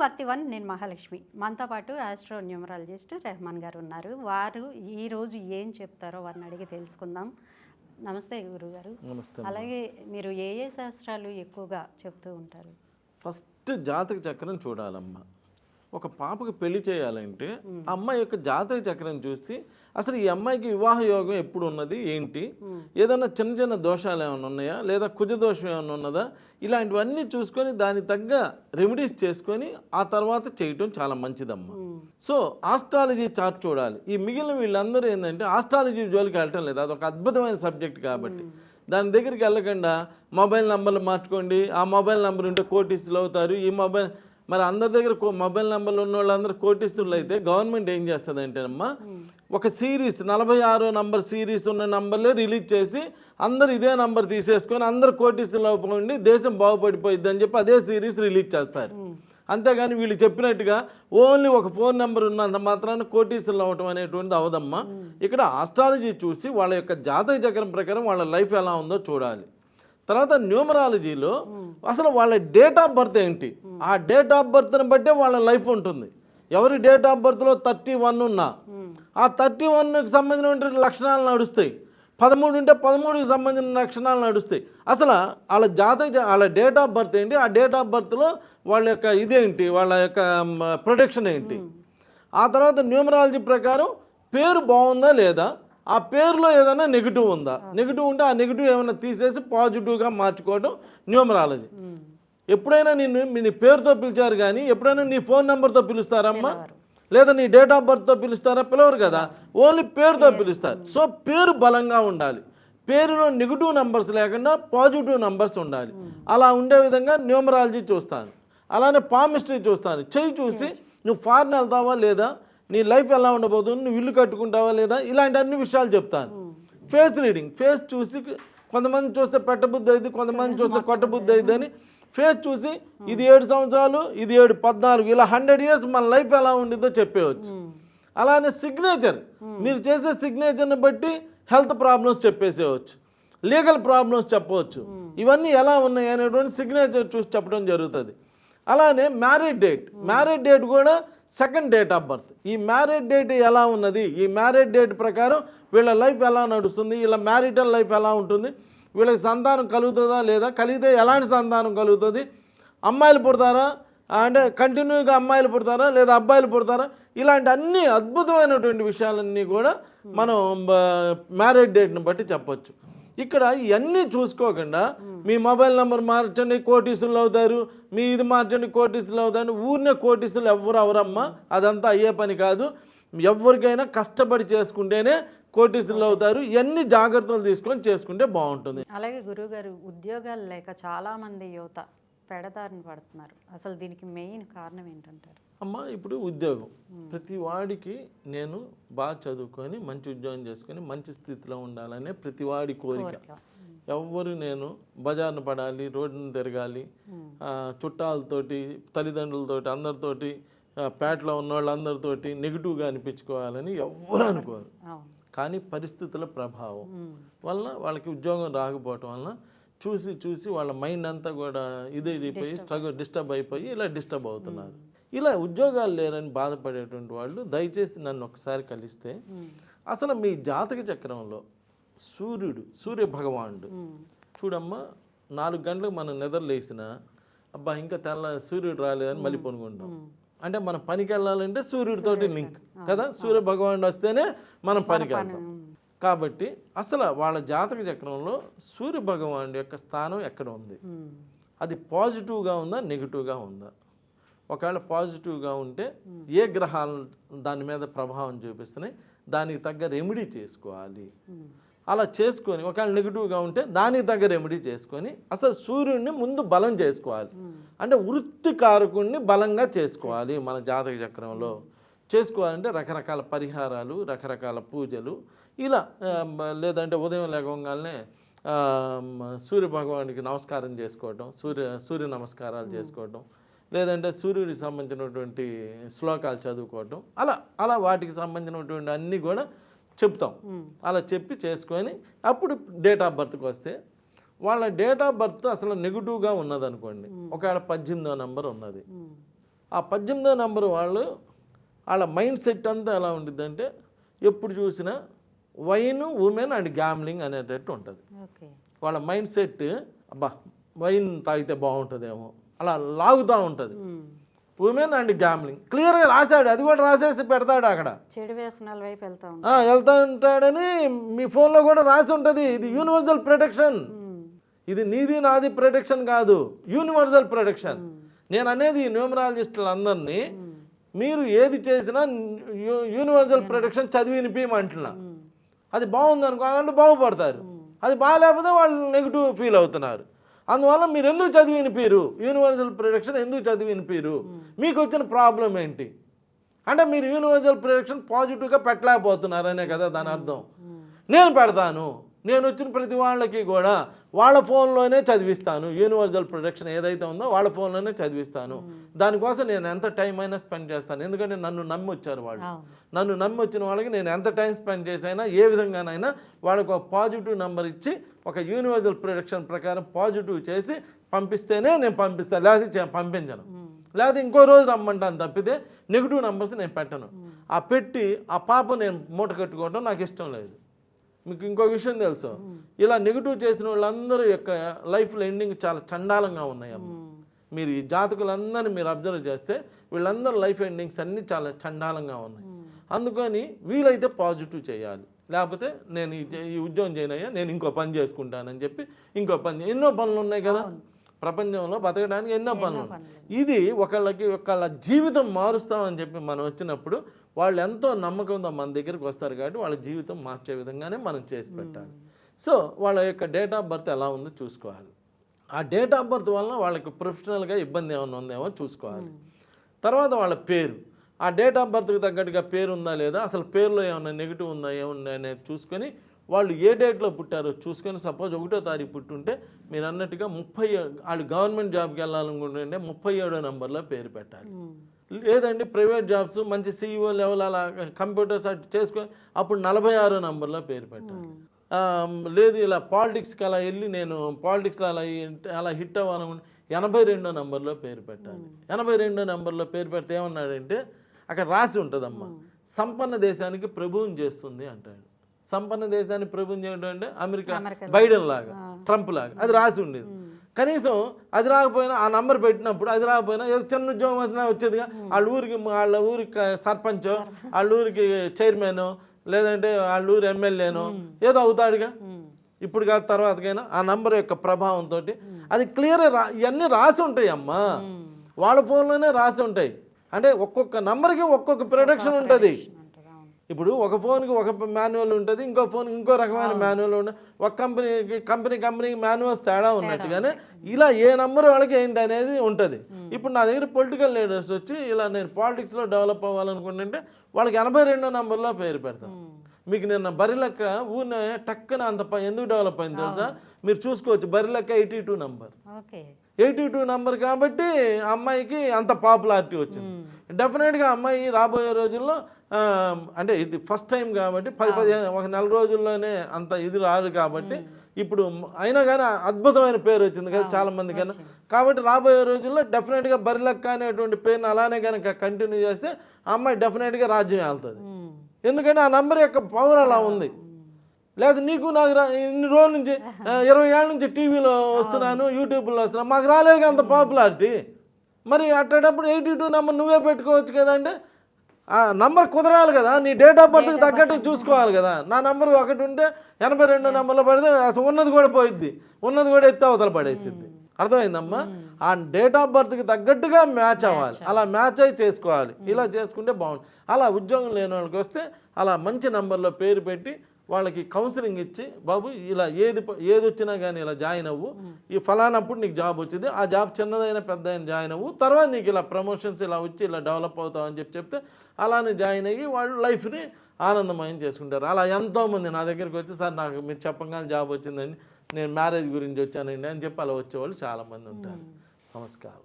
భక్తి వన్ నేను మహాలక్ష్మి. మనతో పాటు ఆస్ట్రో న్యూమరాలజిస్ట్ రెహమాన్ గారు ఉన్నారు. వారు ఈ రోజు ఏం చెప్తారో వారిని అడిగి తెలుసుకుందాం. నమస్తే గురుగారు. నమస్తే అలాగే మీరు ఏ ఏ శాస్త్రాలు ఎక్కువగా చెప్తూ ఉంటారు? ఫస్ట్ జాతక చక్రం చూడాలమ్మా. ఒక పాపకు పెళ్ళి చేయాలంటే ఆ అమ్మాయి యొక్క జాతక చక్రం చూసి అసలు ఈ అమ్మాయికి వివాహ యోగం ఎప్పుడు ఉన్నది ఏంటి ఏదైనా చిన్న చిన్న దోషాలు ఏమైనా ఉన్నాయా? లేదా కుజ దోషం ఏమైనా ఉన్నదా? ఇలాంటివన్నీ చూసుకొని దానికి తగ్గ రెమెడీస్ చేసుకొని ఆ తర్వాత చేయటం చాలా మంచిదమ్మా. సో ఆస్ట్రాలజీ చార్ట్ చూడాలి. ఈ మిగిలిన వీళ్ళందరూ ఏంటంటే ఆస్ట్రాలజీ జోలికి వెళ్ళటం లేదు. అదొక అద్భుతమైన సబ్జెక్ట్ కాబట్టి. దాని దగ్గరికి వెళ్ళకుండా మొబైల్ నంబర్లు మార్చుకోండి. ఆ మొబైల్ నంబర్ ఉంటే కోటీసులు అవుతారు. ఈ మొబైల్ మరి అందరి దగ్గర మొబైల్ నెంబర్లు ఉన్న వాళ్ళందరూ కోటీసులు అయితే గవర్నమెంట్ ఏం చేస్తుంది అంటేనమ్మా ఒక సిరీస్ నలభై ఆరో నంబర్ సిరీస్ ఉన్న నంబర్లే రిలీజ్ చేసి అందరు ఇదే నంబర్ తీసేసుకొని అందరు కోటీసులు ఉండి దేశం బాగుపడిపోయిద్ది అని చెప్పి అదే సిరీస్ రిలీజ్ చేస్తారు. అంతేగాని వీళ్ళు చెప్పినట్టుగా ఓన్లీ ఒక ఫోన్ నెంబర్ ఉన్నంత మాత్రాన కోటీసులు అవ్వటం అనేటువంటిది అవదమ్మా. ఇక్కడ ఆస్ట్రాలజీ చూసి వాళ్ళ యొక్క జాతక చక్రం ప్రకారం వాళ్ళ లైఫ్ ఎలా ఉందో చూడాలి. తర్వాత న్యూమరాలజీలో అసలు వాళ్ళ డేట్ ఆఫ్ బర్త్ ఏంటి? ఆ డేట్ ఆఫ్ బర్త్ని బట్టే వాళ్ళ లైఫ్ ఉంటుంది. ఎవరి డేట్ ఆఫ్ బర్త్లో థర్టీ వన్ ఉన్నా? ఆ థర్టీ వన్కి సంబంధించిన లక్షణాలు నడుస్తాయి. పదమూడు ఉంటే పదమూడుకి సంబంధించిన లక్షణాలు నడుస్తాయి. అసలు వాళ్ళ జాతక వాళ్ళ డేట్ ఆఫ్ బర్త్ ఏంటి? ఆ డేట్ ఆఫ్ బర్త్లో వాళ్ళ యొక్క ఇదేంటి వాళ్ళ యొక్క ప్రొటెక్షన్ ఏంటి? ఆ తర్వాత న్యూమరాలజీ ప్రకారం పేరు బాగుందా లేదా? ఆ పేరులో ఏదైనా నెగిటివ్ ఉందా? నెగిటివ్ ఉంటే ఆ నెగిటివ్ ఏమైనా తీసేసి పాజిటివ్గా మార్చుకోవడం న్యూమరాలజీ. ఎప్పుడైనా నిన్ను మీ నీ పేరుతో పిలిచారు కానీ ఎప్పుడైనా నీ ఫోన్ నెంబర్తో పిలుస్తారమ్మా? లేదా నీ డేట్ ఆఫ్ బర్త్తో పిలుస్తారా? పిలవరు కదా. ఓన్లీ పేరుతో పిలుస్తారు. సో పేరు బలంగా ఉండాలి. పేరులో నెగిటివ్ నంబర్స్ లేకుండా పాజిటివ్ నంబర్స్ ఉండాలి. అలా ఉండే విధంగా న్యూమరాలజీ చూస్తాను. అలానే పామిస్ట్రీ చూస్తాను. చెయ్యి చూసి. నువ్వు ఫారెన్ వెళ్తావా లేదా? నీ లైఫ్ ఎలా ఉండబోతుంది? నువ్వు ఇల్లు కట్టుకుంటావా లేదా? ఇలాంటి అన్ని విషయాలు చెప్తాను. ఫేస్ రీడింగ్ ఫేస్ చూసి కొంతమంది చూస్తే పెట్టబుద్ధి అయింది కొంతమంది చూస్తే కొట్టబుద్ధి అయింది అని ఫేస్ చూసి ఇది ఏడు సంవత్సరాలు ఇది ఏడు పద్నాలుగు ఇలా హండ్రెడ్ ఇయర్స్ మన లైఫ్ ఎలా ఉండిద్దో చెప్పేయచ్చు. అలానే సిగ్నేచర్ మీరు చేసే సిగ్నేచర్ని బట్టి హెల్త్ ప్రాబ్లమ్స్ చెప్పేసేయచ్చు. లీగల్ ప్రాబ్లమ్స్ చెప్పవచ్చు ఇవన్నీ ఎలా ఉన్నాయి అనేటువంటి సిగ్నేచర్ చూసి చెప్పడం జరుగుతుంది. అలానే మ్యారేజ్ డేట్ మ్యారేజ్ డేట్ కూడా సెకండ్ డేట్ ఆఫ్ బర్త్ ఈ మ్యారేజ్ డేట్ ఎలా ఉన్నది? ఈ మ్యారేజ్ డేట్ ప్రకారం వీళ్ళ లైఫ్ ఎలా నడుస్తుంది? వీళ్ళ మ్యారిటల్ లైఫ్ ఎలా ఉంటుంది? వీళ్ళకి సంతానం కలుగుతుందా లేదా? కలిగితే ఎలాంటి సంతానం కలుగుతుంది? అమ్మాయిలు పుడతారా? అంటే కంటిన్యూగా అమ్మాయిలు పుడతారా? లేదా అబ్బాయిలు పుడతారా? ఇలాంటి అన్ని అద్భుతమైనటువంటి విషయాలన్నీ కూడా మనం మ్యారేజ్ డేట్ని బట్టి చెప్పొచ్చు. ఇక్కడ ఇవన్నీ చూసుకోకుండా మీ మొబైల్ నెంబర్ మార్చండి కోటీసులు అవుతారు. మీ ఇది మార్చండి కోటీసులు అవుతారు. ఊరినే కోటీసులు ఎవరు అవరమ్మా. అదంతా అయ్యే పని కాదు. ఎవరికైనా కష్టపడి చేసుకుంటేనే కోటీసులు అవుతారు. ఇవన్నీ జాగ్రత్తలు తీసుకొని చేసుకుంటే బాగుంటుంది. అలాగే గురువుగారు ఉద్యోగాలు లేక చాలామంది యువత పెడదారిని పడుతున్నారు. అసలు దీనికి మెయిన్ కారణం ఏంటంటారు? అమ్మ ఇప్పుడు ఉద్యోగం. ప్రతి వాడికి నేను బాగా చదువుకొని మంచి ఉద్యోగం చేసుకొని మంచి స్థితిలో ఉండాలనే ప్రతి వాడి కోరిక. ఎవ్వరు నేను బజార్ను పడాలి రోడ్డును తిరగాలి చుట్టాలతోటి తల్లిదండ్రులతోటి అందరితోటి పేటలో ఉన్న వాళ్ళందరితోటి నెగిటివ్గా అనిపించుకోవాలని ఎవ్వరు అనుకోరు. కానీ పరిస్థితుల ప్రభావం వల్ల వాళ్ళకి ఉద్యోగం రాకపోవటం వలన చూసి చూసి వాళ్ళ మైండ్ అంతా కూడా ఇది ఇదిపోయి స్ట్రగుల్ డిస్టర్బ్ అయిపోయి ఇలా డిస్టర్బ్ అవుతున్నారు. ఇలా ఉద్యోగాలు లేరని బాధపడేటువంటి వాళ్ళు దయచేసి నన్ను ఒకసారి కలిస్తే అసలు మీ జాతక చక్రంలో సూర్యుడు సూర్య భగవానుడు చూడమ్మా నాలుగు గంటలకు మనం నిద్రలేసిన అబ్బా ఇంకా తెల్ల సూర్యుడు రాలేదని మళ్ళీ పనుకుంటాం. అంటే మనం పనికి వెళ్ళాలంటే సూర్యుడితోటి లింక్ కదా? సూర్య భగవానుడు వస్తేనే మనం పనికి వెళ్తాం. కాబట్టి అసలు వాళ్ళ జాతక చక్రంలో సూర్య భగవానుడి యొక్క స్థానం ఎక్కడ ఉంది. అది పాజిటివ్గా ఉందా నెగిటివ్గా ఉందా? ఒకవేళ పాజిటివ్గా ఉంటే ఏ గ్రహాలు దాని మీద ప్రభావం చూపిస్తున్నాయి? దానికి తగ్గ రెమెడీ చేసుకోవాలి. అలా చేసుకొని ఒకవేళ నెగిటివ్గా ఉంటే దానికి తగ్గ రెమెడీ చేసుకొని అసలు సూర్యుడిని ముందు బలం చేసుకోవాలి. అంటే వృత్తి కారకుడిని బలంగా చేసుకోవాలి మన జాతక చక్రంలో. చేసుకోవాలంటే రకరకాల పరిహారాలు రకరకాల పూజలు. ఇలా లేదంటే ఉదయం లేవగానే సూర్య భగవానికి నమస్కారం చేసుకోవటం సూర్య సూర్య నమస్కారాలు చేసుకోవటం. లేదంటే సూర్యుడికి సంబంధించినటువంటి శ్లోకాలు చదువుకోవటం అలా అలా వాటికి సంబంధించినటువంటి అన్నీ కూడా చెప్తాం. అలా చెప్పి చేసుకొని అప్పుడు డేట్ ఆఫ్ బర్త్కి వస్తే వాళ్ళ డేట్ ఆఫ్ బర్త్ అసలు నెగిటివ్గా ఉన్నదనుకోండి. ఒకవేళ పద్దెనిమిదో నెంబర్ ఉన్నది. ఆ పద్దెనిమిదో నెంబర్ వాళ్ళు వాళ్ళ మైండ్ సెట్ అంతా ఎలా ఉంటుందంటే ఎప్పుడు చూసినా వైన్ ఉమెన్ అండ్ గ్యామ్లింగ్ అనేటట్టు ఉంటుంది. వాళ్ళ మైండ్ సెట్ అబ్బా వైన్ తాగితే బాగుంటుందేమో అలా లాగుతూ ఉంటుంది. ఉమ్. ఉమెన్ అండ్ గ్యామ్లింగ్ క్లియర్గా రాశాడు అది కూడా రాసేసి పెడతాడు అక్కడ. చెడు వ్యసనాల వైపు వెళ్తా ఉంటాడని మీ ఫోన్లో కూడా రాసి ఉంటుంది ఇది యూనివర్సల్ ప్రొటెక్షన్. ఇది నీది నాది ప్రొటెక్షన్ కాదు యూనివర్సల్ ప్రొటెక్షన్ నేను అనేది న్యూమరాలజిస్టులందరినీ మీరు ఏది చేసినా యూనివర్సల్ ప్రొటెక్షన్ చదివి వినిపించమంటున్నా. అది బాగుంది అనుకో వాళ్ళు బాగుపడతారు అది బాగాలేకపోతే వాళ్ళు నెగిటివ్ ఫీల్ అవుతున్నారు. అందువల్ల మీరు ఎందుకు చదివి వినిపించరు యూనివర్సల్ ప్రొటెక్షన్ ఎందుకు చదివి వినిపించరు మీకు వచ్చిన ప్రాబ్లం ఏంటి? అంటే మీరు యూనివర్సల్ ప్రొటెక్షన్ పాజిటివ్గా పెట్టలేకపోతున్నారనే కదా దాని అర్థం. నేను పెడతాను. నేను వచ్చిన ప్రతి వాళ్ళకి కూడా వాళ్ళ ఫోన్లోనే చదివిస్తాను. యూనివర్సల్ ప్రొటెక్షన్ ఏదైతే ఉందో వాళ్ళ ఫోన్లోనే చదివిస్తాను. దానికోసం నేను ఎంత టైం అయినా స్పెండ్ చేస్తాను. ఎందుకంటే నన్ను నమ్మి వచ్చారు వాళ్ళు నన్ను నమ్మి వచ్చిన వాళ్ళకి నేను ఎంత టైం స్పెండ్ చేసైనా ఏ విధంగానైనా వాళ్ళకి ఒక పాజిటివ్ నెంబర్ ఇచ్చి ఒక యూనివర్సల్ ప్రొడక్షన్ ప్రకారం పాజిటివ్ చేసి పంపిస్తేనే నేను పంపిస్తాను లేకపోతే పంపించను. లేకపోతే ఇంకో రోజు రమ్మంటాను తప్పితే నెగిటివ్ నెంబర్స్ నేను పెట్టను. ఆ పెట్టి ఆ పాప నేను మూట కట్టుకోవడం నాకు ఇష్టం లేదు. మీకు ఇంకో విషయం తెలుసు. ఇలా నెగిటివ్ చేసిన వాళ్ళందరూ యొక్క లైఫ్లో ఎండింగ్ చాలా చండాలంగా ఉన్నాయి అమ్మ. మీరు ఈ జాతకులందరినీ మీరు అబ్జర్వ్ చేస్తే వీళ్ళందరూ లైఫ్ ఎండింగ్స్ అన్నీ చాలా చండాలంగా ఉన్నాయి. అందుకని వీలైతే పాజిటివ్ చేయాలి. లేకపోతే నేను ఈ ఉద్యోగం చేయనయ్యా నేను ఇంకో పని చేసుకుంటానని చెప్పి ఇంకో పని ఎన్నో పనులు ఉన్నాయి కదా. ప్రపంచంలో బతకడానికి ఎన్నో పనులు ఉన్నాయి. ఇది ఒకళ్ళకి ఒకళ్ళ జీవితం మారుస్తామని చెప్పి మనం వచ్చినప్పుడు వాళ్ళు ఎంతో నమ్మకంతో మన దగ్గరికి వస్తారు కాబట్టి వాళ్ళ జీవితం మార్చే విధంగానే మనం చేసి పెట్టాలి. సో వాళ్ళ యొక్క డేట్ ఆఫ్ బర్త్ ఎలా ఉందో చూసుకోవాలి. ఆ డేట్ ఆఫ్ బర్త్ వలన వాళ్ళకి ప్రొఫెషనల్గా ఇబ్బంది ఏమైనా ఉందేమో చూసుకోవాలి. తర్వాత వాళ్ళ పేరు. ఆ డేట్ ఆఫ్ బర్త్కి తగ్గట్టుగా పేరు ఉందా లేదా అసలు పేరులో ఏమైనా నెగిటివ్ ఉందా ఏముందా అనేది చూసుకొని వాళ్ళు ఏ డేట్లో పుట్టారో చూసుకొని సపోజ్ ఒకటో తారీఖు పుట్టుంటే మీరు అన్నట్టుగా ముప్పై వాళ్ళు గవర్నమెంట్ జాబ్కి వెళ్ళాలనుకుంటుంటే ముప్పై ఏడో నెంబర్లో పేరు పెట్టాలి. లేదండి ప్రైవేట్ జాబ్స్ మంచి సీఈఓ లెవెల్ అలా కంప్యూటర్స్ అటు చేసుకొని అప్పుడు నలభై ఆరో నెంబర్లో పేరు పెట్టాలి. ఆ, లేదు ఇలా పాలిటిక్స్కి అలా వెళ్ళి నేను పాలిటిక్స్లో అలా అలా హిట్ అవ్వాలనుకుంటే ఎనభై రెండో నెంబర్లో పేరు పెట్టాలి. ఎనభై రెండో నెంబర్లో పేరు పెడితే ఏమన్నాడంటే అక్కడ రాసి ఉంటుందమ్మా. సంపన్న దేశానికి ప్రభుత్వం చేస్తుంది అంటాడు. సంపన్న దేశాన్ని ప్రభుత్వం చేయడం అంటే అమెరికా బైడెన్ లాగా ట్రంప్ లాగా. అది రాసి ఉండేది. కనీసం అది రాకపోయినా ఆ నంబర్ పెట్టినప్పుడు అది రాకపోయినా ఏదో చిన్న ఉద్యోగం వచ్చినా వచ్చేదిగా వాళ్ళ ఊరికి వాళ్ళ ఊరికి సర్పంచ్ వాళ్ళ ఊరికి చైర్మన్ లేదంటే వాళ్ళ ఊరి ఎమ్మెల్యేనో ఏదో అవుతాడుగా. ఇప్పుడు కాదు తర్వాతకైనా ఆ నంబర్ యొక్క ప్రభావంతో అది క్లియర్ ఇవన్నీ రాసి ఉంటాయి అమ్మా వాళ్ళ ఫోన్లోనే రాసి ఉంటాయి. అంటే ఒక్కొక్క నంబర్కి ఒక్కొక్క ప్రొడక్షన్ ఉంటుంది. ఇప్పుడు ఒక ఫోన్కి ఒక మాన్యువల్ ఉంటుంది ఇంకో ఫోన్కి ఇంకో రకమైన మాన్యువల్ ఉంటుంది. ఒక కంపెనీకి కంపెనీ కంపెనీకి మాన్యువల్స్ తేడా ఉన్నట్టుగానే ఇలా ఏ నంబర్ వాళ్ళకి ఏంటి అనేది ఉంటుంది ఇప్పుడు నా దగ్గర పొలిటికల్ లీడర్స్ వచ్చి ఇలా నేను పాలిటిక్స్లో డెవలప్ అవ్వాలనుకుంటుంటే వాళ్ళకి ఎనభై రెండో నంబర్లో పేరు పెడతాను మీకు నిన్న బరిలెక్క ఊరిని టక్కన అంత ఎందుకు డెవలప్ అయింది తెలుసా? మీరు చూసుకోవచ్చు బరిలెక్క eighty two number eighty two number కాబట్టి అమ్మాయికి అంత పాపులారిటీ వచ్చింది. డెఫినెట్గా అమ్మాయి రాబోయే రోజుల్లో అంటే ఇది ఫస్ట్ టైం కాబట్టి పది పదిహేను ఒక నెల రోజుల్లోనే అంత ఇది రాదు కాబట్టి ఇప్పుడు అయినా కానీ అద్భుతమైన పేరు వచ్చింది కదా చాలా మంది కన్నా. కాబట్టి రాబోయే రోజుల్లో డెఫినెట్గా బరిలక్క అనేటువంటి పేరుని అలానే కనుక కంటిన్యూ చేస్తే అమ్మాయి డెఫినెట్గా రాజ్యం వెళ్తుంది. ఎందుకంటే ఆ నంబర్ యొక్క పవర్ అలా ఉంది. లేదు నీకు నాకు రా ఇన్ని రోజుల నుంచి ఇరవై ఏళ్ళ నుంచి టీవీలో వస్తున్నాను యూట్యూబ్లో వస్తున్నాను మాకు రాలేదు అంత పాపులారిటీ. మరి అట్టేటప్పుడు ఎయిటీ టూ నెంబర్ నువ్వే పెట్టుకోవచ్చు కదంటే ఆ నంబర్ కుదరాలి కదా నీ డేట్ ఆఫ్ బర్త్కి తగ్గట్టు చూసుకోవాలి కదా. నా నంబర్ ఒకటి ఉంటే ఎనభై రెండు నెంబర్లో పడితే అసలు ఉన్నది కూడా పోయిద్ది ఉన్నది కూడా ఎత్తి అవతల పడేసిద్ది. అర్థమైందమ్మా? ఆ డేట్ ఆఫ్ బర్త్కి తగ్గట్టుగా మ్యాచ్ అవ్వాలి. అలా మ్యాచ్ అయి చేసుకోవాలి. ఇలా చేసుకుంటే బాగుంది అలా ఉద్యోగం లేని వాళ్ళకి వస్తే అలా మంచి నంబర్లో పేరు పెట్టి వాళ్ళకి కౌన్సిలింగ్ ఇచ్చి బాబు ఇలా ఏది ఏది వచ్చినా కానీ ఇలా జాయిన్ అవ్వు. ఈ ఫలానప్పుడు నీకు జాబ్ వచ్చింది. ఆ జాబ్ చిన్నదైనా పెద్ద అయినా జాయిన్ అవ్వు. తర్వాత నీకు ఇలా ప్రమోషన్స్ ఇలా వచ్చి ఇలా డెవలప్ అవుతావు అని చెప్పి చెప్తే అలానే జాయిన్ అయ్యి వాళ్ళు లైఫ్ని ఆనందమయం చేసుకుంటారు. అలా ఎంతోమంది నా దగ్గరికి వచ్చి సార్ నాకు మీరు చెప్పగానే జాబ్ వచ్చిందండి నేను మ్యారేజ్ గురించి వచ్చానండి అని చెప్పి అలా వచ్చేవాళ్ళు చాలామంది ఉంటారు. నమస్కారం.